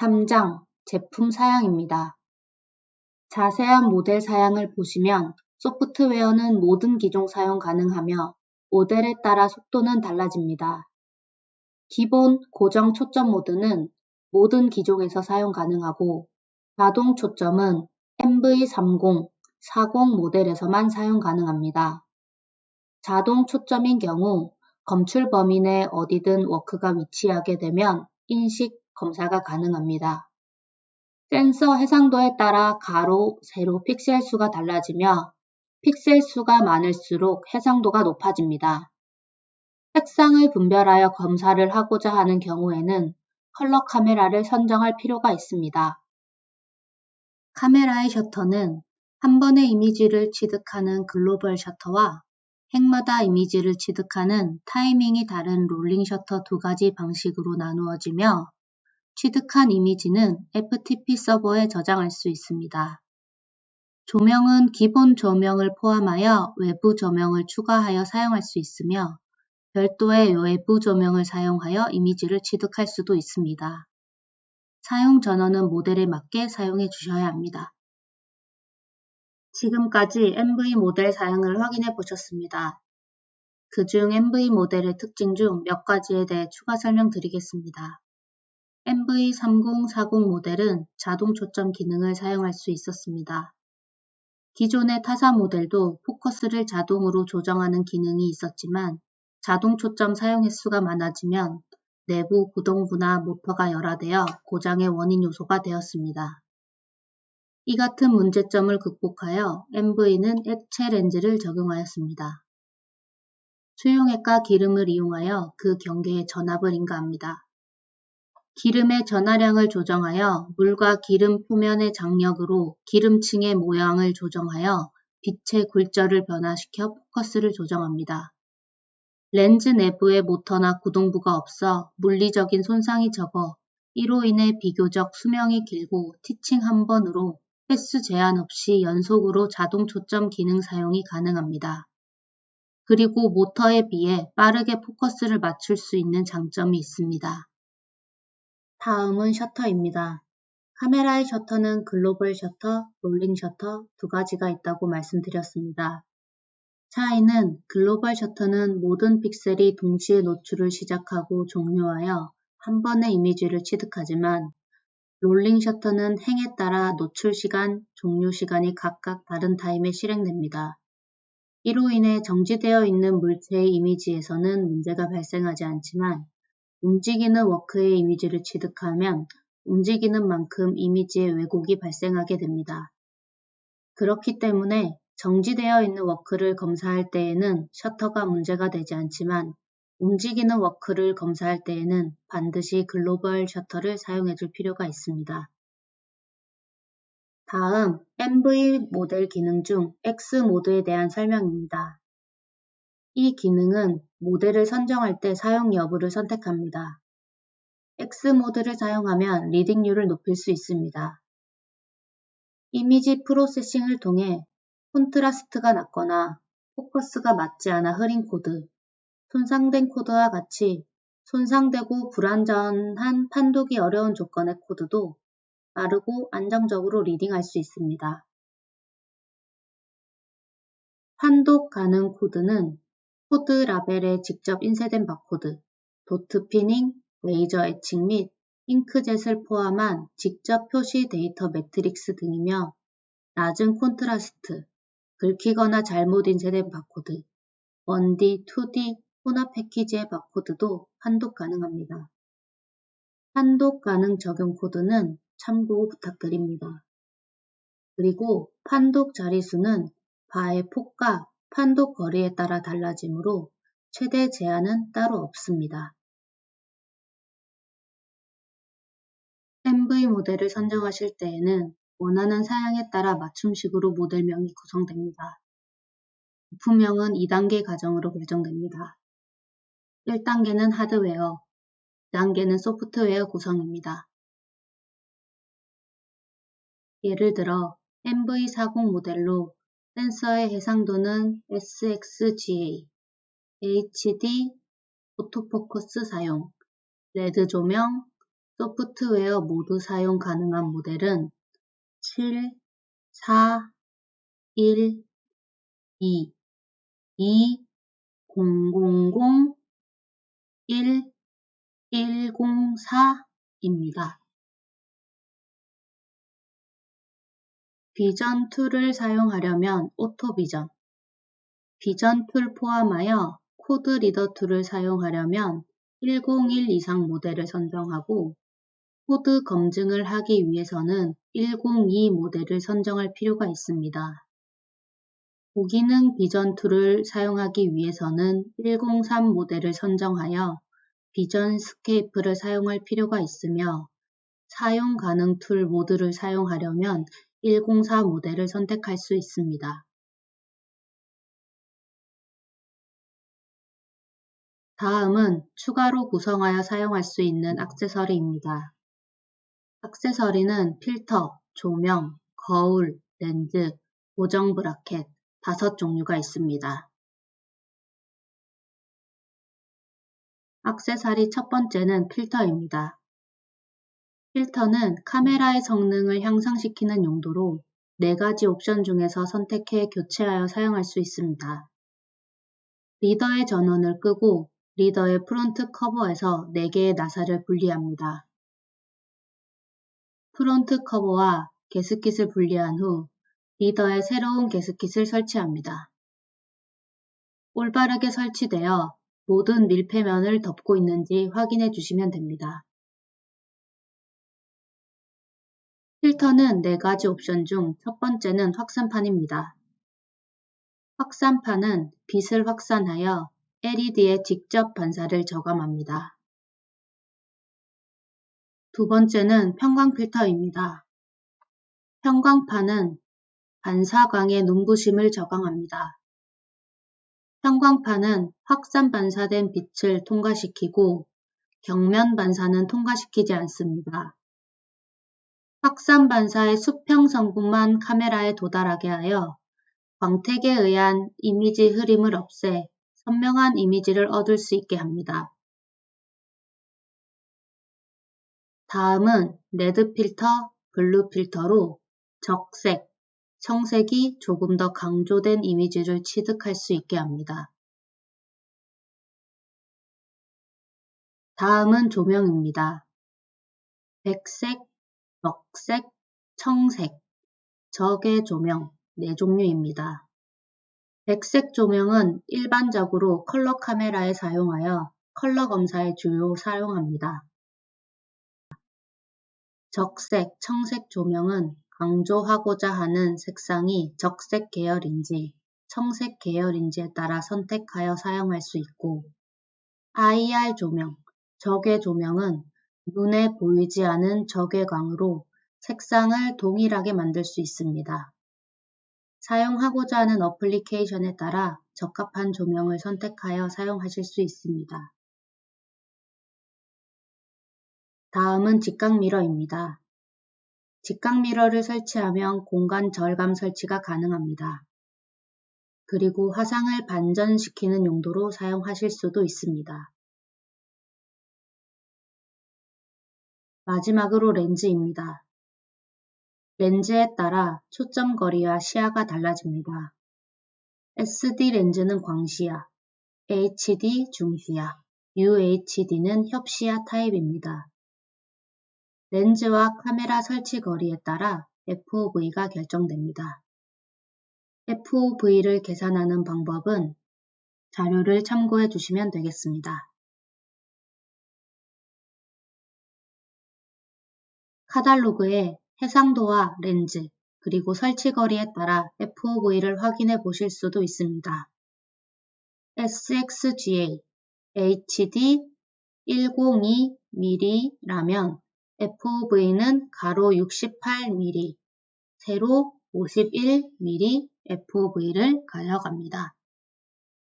3장 제품 사양입니다. 자세한 모델 사양을 보시면 소프트웨어는 모든 기종 사용 가능하며 모델에 따라 속도는 달라집니다. 기본 고정 초점 모드는 모든 기종에서 사용 가능하고 자동 초점은 MV30, 40 모델에서만 사용 가능합니다. 자동 초점인 경우 검출 범위 내 어디든 워크가 위치하게 되면 인식 검사가 가능합니다. 센서 해상도에 따라 가로, 세로 픽셀 수가 달라지며 픽셀 수가 많을수록 해상도가 높아집니다. 색상을 분별하여 검사를 하고자 하는 경우에는 컬러 카메라를 선정할 필요가 있습니다. 카메라의 셔터는 한 번의 이미지를 취득하는 글로벌 셔터와 핵마다 이미지를 취득하는 타이밍이 다른 롤링 셔터 두 가지 방식으로 나누어지며 취득한 이미지는 FTP 서버에 저장할 수 있습니다. 조명은 기본 조명을 포함하여 외부 조명을 추가하여 사용할 수 있으며 별도의 외부 조명을 사용하여 이미지를 취득할 수도 있습니다. 사용 전원은 모델에 맞게 사용해 주셔야 합니다. 지금까지 MV 모델 사양을 확인해 보셨습니다. 그중 MV 모델의 특징 중 몇 가지에 대해 추가 설명드리겠습니다. MV3040 모델은 자동 초점 기능을 사용할 수 있었습니다. 기존의 타사 모델도 포커스를 자동으로 조정하는 기능이 있었지만 자동 초점 사용 횟수가 많아지면 내부 구동부나 모터가 열화되어 고장의 원인 요소가 되었습니다. 이 같은 문제점을 극복하여 MV는 액체 렌즈를 적용하였습니다. 수용액과 기름을 이용하여 그 경계의 전압을 인가합니다. 기름의 전하량을 조정하여 물과 기름 표면의 장력으로 기름층의 모양을 조정하여 빛의 굴절을 변화시켜 포커스를 조정합니다. 렌즈 내부에 모터나 구동부가 없어 물리적인 손상이 적어 이로 인해 비교적 수명이 길고 티칭 한 번으로 횟수 제한 없이 연속으로 자동 초점 기능 사용이 가능합니다. 그리고 모터에 비해 빠르게 포커스를 맞출 수 있는 장점이 있습니다. 다음은 셔터입니다. 카메라의 셔터는 글로벌 셔터, 롤링 셔터 두 가지가 있다고 말씀드렸습니다. 차이는 글로벌 셔터는 모든 픽셀이 동시에 노출을 시작하고 종료하여 한 번의 이미지를 취득하지만 롤링 셔터는 행에 따라 노출 시간, 종료 시간이 각각 다른 타임에 실행됩니다. 이로 인해 정지되어 있는 물체의 이미지에서는 문제가 발생하지 않지만 움직이는 워크의 이미지를 취득하면 움직이는 만큼 이미지의 왜곡이 발생하게 됩니다. 그렇기 때문에 정지되어 있는 워크를 검사할 때에는 셔터가 문제가 되지 않지만 움직이는 워크를 검사할 때에는 반드시 글로벌 셔터를 사용해 줄 필요가 있습니다. 다음 MV 모델 기능 중 X 모드에 대한 설명입니다. 이 기능은 모델을 선정할 때 사용 여부를 선택합니다. X 모드를 사용하면 리딩률을 높일 수 있습니다. 이미지 프로세싱을 통해 콘트라스트가 낮거나 포커스가 맞지 않아 흐린 코드, 손상된 코드와 같이 손상되고 불완전한 판독이 어려운 조건의 코드도 빠르고 안정적으로 리딩할 수 있습니다. 판독 가능 코드는 코드 라벨에 직접 인쇄된 바코드, 도트 피닝, 레이저 애칭 및 잉크젯을 포함한 직접 표시 데이터 매트릭스 등이며 낮은 콘트라스트, 긁히거나 잘못 인쇄된 바코드, 1D, 2D 혼합 패키지의 바코드도 판독 가능합니다. 판독 가능 적용 코드는 참고 부탁드립니다. 그리고 판독 자리수는 바의 폭과 판독 거리에 따라 달라지므로 최대 제한은 따로 없습니다. MV 모델을 선정하실 때에는 원하는 사양에 따라 맞춤식으로 모델명이 구성됩니다. 부품명은 2단계 과정으로 결정됩니다. 1단계는 하드웨어, 2단계는 소프트웨어 구성입니다. 예를 들어 MV40 모델로 센서의 해상도는 SXGA, HD, 오토포커스 사용, 레드 조명, 소프트웨어 모두 사용 가능한 모델은 7, 4, 1, 2, 2, 000, 1, 104입니다. 비전 툴을 사용하려면 오토비전, 비전 툴 포함하여 코드 리더 툴을 사용하려면 101 이상 모델을 선정하고 코드 검증을 하기 위해서는 102 모델을 선정할 필요가 있습니다. 고기능 비전 툴을 사용하기 위해서는 103 모델을 선정하여 비전 스케이프를 사용할 필요가 있으며 사용 가능 툴 모드를 사용하려면 104 모델을 선택할 수 있습니다. 다음은 추가로 구성하여 사용할 수 있는 액세서리입니다. 액세서리는 필터, 조명, 거울, 렌즈, 고정 브라켓 다섯 종류가 있습니다. 액세서리 첫 번째는 필터입니다. 필터는 카메라의 성능을 향상시키는 용도로 4가지 옵션 중에서 선택해 교체하여 사용할 수 있습니다. 리더의 전원을 끄고 리더의 프론트 커버에서 4개의 나사를 분리합니다. 프론트 커버와 게스킷을 분리한 후 리더에 새로운 게스킷을 설치합니다. 올바르게 설치되어 모든 밀폐면을 덮고 있는지 확인해 주시면 됩니다. 필터는 4가지 옵션 중 첫 번째는 확산판입니다. 확산판은 빛을 확산하여 LED에 직접 반사를 저감합니다. 두 번째는 평광 필터입니다. 평광판은 반사광의 눈부심을 저강합니다. 평광판은 확산 반사된 빛을 통과시키고 경면 반사는 통과시키지 않습니다. 확산 반사의 수평 성분만 카메라에 도달하게 하여 광택에 의한 이미지 흐림을 없애 선명한 이미지를 얻을 수 있게 합니다. 다음은 레드 필터, 블루 필터로 적색, 청색이 조금 더 강조된 이미지를 취득할 수 있게 합니다. 다음은 조명입니다. 백색, 적색, 청색, 적의 조명 4종류입니다. 백색 조명은 일반적으로 컬러 카메라에 사용하여 컬러 검사에 주요 사용합니다. 적색, 청색 조명은 강조하고자 하는 색상이 적색 계열인지 청색 계열인지에 따라 선택하여 사용할 수 있고 IR 조명, 적외 조명은 눈에 보이지 않은 적외 광으로 색상을 동일하게 만들 수 있습니다. 사용하고자 하는 어플리케이션에 따라 적합한 조명을 선택하여 사용하실 수 있습니다. 다음은 직각 미러입니다. 직각 미러를 설치하면 공간 절감 설치가 가능합니다. 그리고 화상을 반전시키는 용도로 사용하실 수도 있습니다. 마지막으로 렌즈입니다. 렌즈에 따라 초점 거리와 시야가 달라집니다. SD 렌즈는 광시야, HD 중시야, UHD는 협시야 타입입니다. 렌즈와 카메라 설치 거리에 따라 FOV가 결정됩니다. FOV를 계산하는 방법은 자료를 참고해 주시면 되겠습니다. 카달로그에 해상도와 렌즈, 그리고 설치 거리에 따라 FOV를 확인해 보실 수도 있습니다. SXGA HD 102mm라면 FOV는 가로 68mm, 세로 51mm FOV를 가져갑니다.